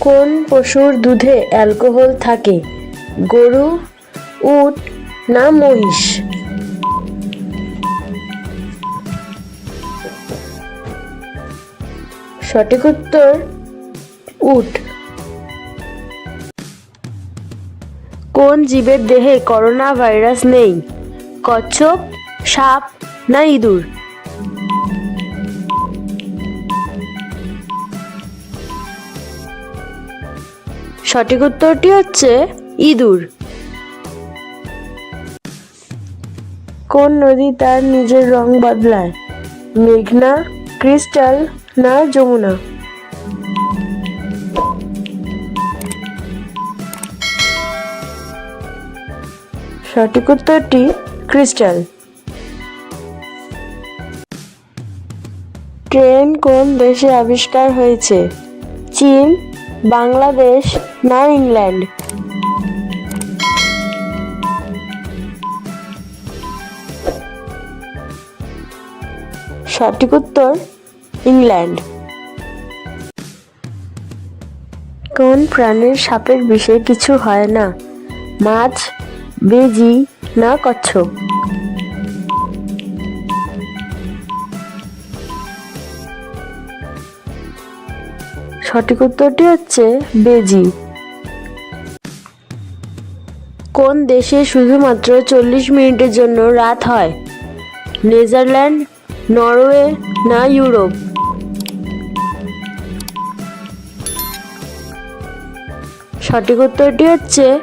কোন পশুর দুধে অ্যালকোহল থাকে? গরু, উট না মহিষ? সঠিক উত্তর, উট। কোন জীবের দেহে করোনা ভাইরাস নেই? কচ্ছপ, সাপ না ইঁদুর? সঠিক উত্তরটি হচ্ছে ইঁদুর। কোন নদী তার নিজের রং বদলায়? মেঘনা, ক্রিস্টাল না যমুনা? সঠিক উত্তরটি ক্রিস্টাল। ট্রেন কোন দেশে আবিষ্কার হয়েছে? চীন বাংলাদেশ, না ইংল্যান্ড? সঠিক উত্তর, ইংল্যান্ড। কোন প্রাণীর সাপের বিষে কিছু হয় না? মাছ, বেজি, না কচ্ছপ? সঠিক উত্তরটি হচ্ছে বেজি। কোন দেশে শুধুমাত্র চল্লিশ মিনিটের জন্য রাত হয়? নেদারল্যান্ড, নরওয়ে না ইউরোপ? সঠিক উত্তরটি হচ্ছে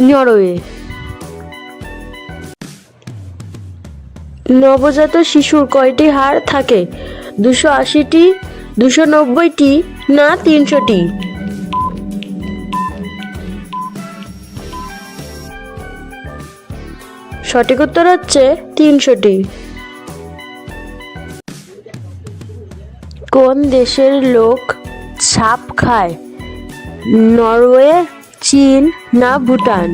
নরওয়ে। নবজাত শিশুর কয়টি হাড় থাকে? দুশো আশিটি দুশো নব্বইটি না তিনশোটি? সঠিক উত্তর হচ্ছে তিনশোটি। কোন দেশের লোক সাপ খায়? নরওয়ে, চীন না ভুটান?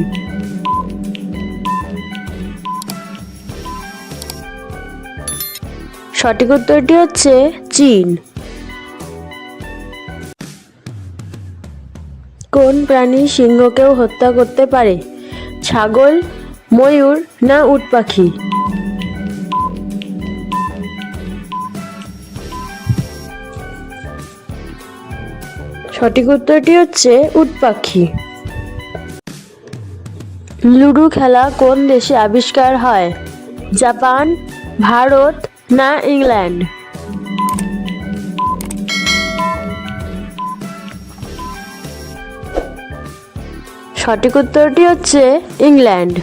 সঠিক উত্তরটি হচ্ছে চীন। কোন প্রাণী সিংহকেও হত্যা করতে পারে? ছাগল, ময়ূর না উট পাখি? সঠিক উত্তরটি হচ্ছে উট পাখি। লুডো খেলা কোন দেশে আবিষ্কার হয়? জাপান, ভারত না ইংল্যান্ড? সঠিক উত্তরটি হচ্ছে ইংল্যান্ড।